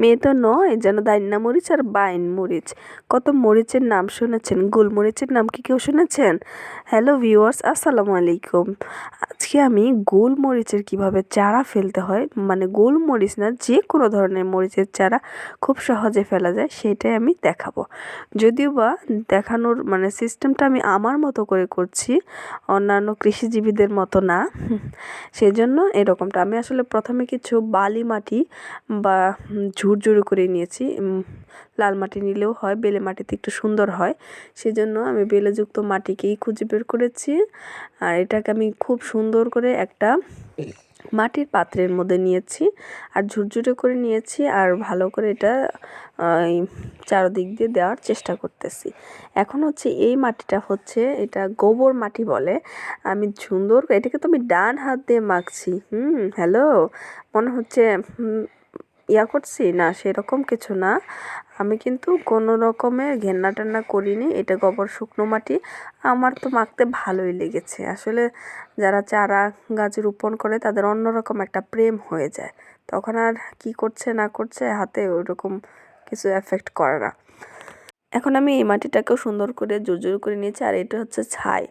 মেয়ে তো নয়, যেন দাইন্না মরিচ আর বাইন মরিচ। কত মরিচের নাম শুনেছেন? গোলমরিচের নাম কি কেউ শুনেছেন? হ্যালো ভিউয়ার্স, আসসালামু আলাইকুম। আজকে আমি গোলমরিচের কীভাবে চারা ফেলতে হয় মানে গোলমরিচ না যে কোনো ধরনের মরিচের চারা খুব সহজে ফেলা যায়, সেটাই আমি দেখাবো। যদিও বা দেখানোর মানে সিস্টেমটা আমি আমার মতো করে করছি, অন্যান্য কৃষিজীবীদের মতো না, সেজন্য এরকমটা। আমি আসলে প্রথমে কিছু বালি মাটি বা ঝুরঝুরে করে নিয়েছি। লাল মাটি নিলেও হয়, বেলে মাটিতে একটু সুন্দর হয়। সেজন্য আমি বেলেযুক্ত মাটিকেই খুঁজে বের করেছি। আর এটাকে আমি খুব সুন্দর করে একটা মাটির পাত্রের মধ্যে নিয়েছি আর ঝুরঝুরে করে নিয়েছি আর ভালো করে এটা চারদিক দিয়ে দেওয়ার চেষ্টা করতেছি। এখন হচ্ছে এই মাটিটা হচ্ছে এটা গোবর মাটি বলে। আমি সুন্দর এটাকে তো আমি ডান হাত দিয়ে মাখছি। হুম, হ্যালো? মনে হচ্ছে ইয়া করছি? না, সেরকম কিছু না। আমি কিন্তু কোনো রকমের ঘেন্না টান্না করিনি। এটা গোবর শুকনো মাটি। আমার তো মাখতে ভালোই লেগেছে। আসলে যারা চারা গাছ রোপণ করে, তাদের অন্যরকম একটা প্রেম হয়ে যায়। তখন আর কি করছে, না করছে, হাতে ওরকম কিছু এফেক্ট করে না। এখন আমি এই মাটিটাকেও সুন্দর করে জোর করে নিয়েছি, আর এটা হচ্ছে ছাই।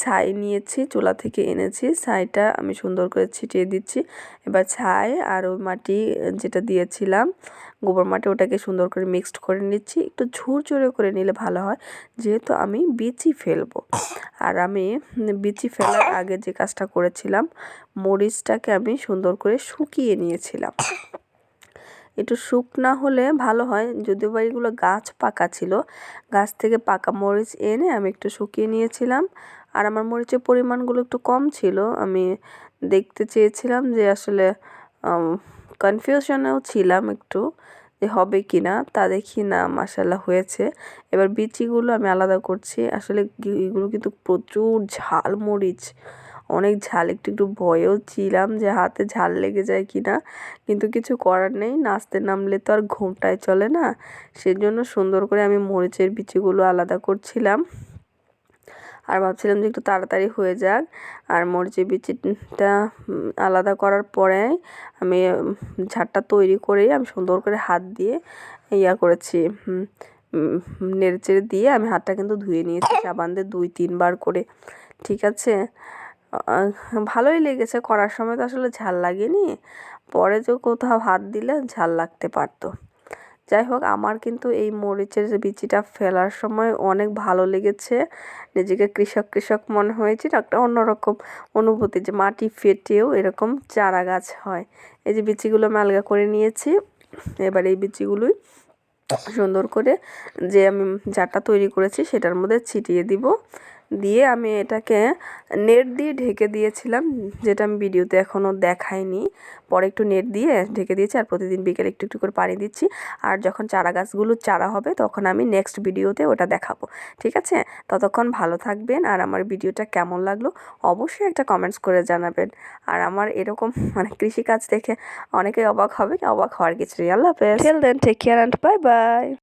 ছাই নিয়েছি, চুলা থেকে এনেছি। ছাইটা আমি সুন্দর করে ছিটিয়ে দিচ্ছি। এবার ছাই আর ওই মাটি যেটা দিয়েছিলাম, গোবর মাটি, ওটাকে সুন্দর করে মিক্সড করে নিচ্ছি। একটু ঝুরঝুরে করে নিলে ভালো হয়, যেহেতু আমি বিচি ফেলব। আর আমি বিচি ফেলার আগে যে কাজটা করেছিলাম, মরিচটাকে আমি সুন্দর করে শুকিয়ে নিয়েছিলাম। একটু শুকনা হলে ভালো হয়। যদিও বা এগুলো গাছ পাকা ছিল, গাছ থেকে পাকা মরিচ এনে আমি একটু শুকিয়ে নিয়েছিলাম। আর আমার মরিচের পরিমাণগুলো একটু কম ছিল। আমি দেখতে চেয়েছিলাম যে আসলে কনফিউশনেও ছিলাম একটু যে হবে কি না তা দেখি না মাসাল্লাহ হয়েছে। এবার বিচিগুলো আমি আলাদা করছি। আসলে এগুলো কিন্তু প্রচুর ঝাল মরিচ। অনেক ঝাল, একটু একটু ভয়েও ছিলাম যে হাতে ঝাল লেগে যায় কি না কিন্তু কিছু করার নেই। নাচতে নামলে তো আর ঘুমটায় চলে না। সেজন্য সুন্দর করে আমি মরিচের বিচিগুলো আলাদা করছিলাম। আর ভাবছিলাম যে একটু তাড়াতাড়ি হয়ে যাক। আর মরিচের বিচিটা আলাদা করার পরে আমি ঝাড়টা তৈরি করেই আমি সুন্দর করে হাত দিয়ে ইয়া করেছি নেড়ে চেড়ে দিয়ে আমি হাতটা কিন্তু ধুয়ে নিয়েছি। সাবান দিয়ে দুই, তিনবার করে। ঠিক আছে? ভালোই লেগেছে। করার সময় তো আসলে ঝাল লাগেনি। পরে যে কোথাও হাত দিলে ঝাল লাগতে পারতো। যাই হোক, আমার কিন্তু এই মরিচের বিচিটা ফেলার সময় অনেক ভালো লেগেছে। নিজেকে কৃষক কৃষক মনে হয়েছে একটা অন্যরকম অনুভূতি যে মাটি ফেটেও এরকম চারা গাছ হয়। এই যে বিচিগুলো মালগা করে নিয়েছি, এবার এই বিচিগুলোই সুন্দর করে যে আমি জারটা তৈরি করেছি সেটার মধ্যে ছিটিয়ে দিব। দিয়ে আমি এটাকে নেট দিয়ে ঢেকে দিয়েছিলাম, যেটা আমি ভিডিওতে এখনও দেখাইনি। পরে একটু নেট দিয়ে ঢেকে দিয়েছি আর প্রতিদিন বিকেলে একটু একটু করে পানি দিচ্ছি। আর যখন চারা গাছগুলো চারা হবে, তখন আমি নেক্সট ভিডিওতে ওটা দেখাবো। ঠিক আছে? ততক্ষণ ভালো থাকবেন আর আমার ভিডিওটা কেমন লাগল অবশ্যই একটা কমেন্টস করে জানাবেন। আর আমার এরকম মানে কৃষিকাজ দেখে অনেকেই অবাক হবে, অবাক হওয়ার কিছু আল্লাহ হাফেজ। Then take care and bye bye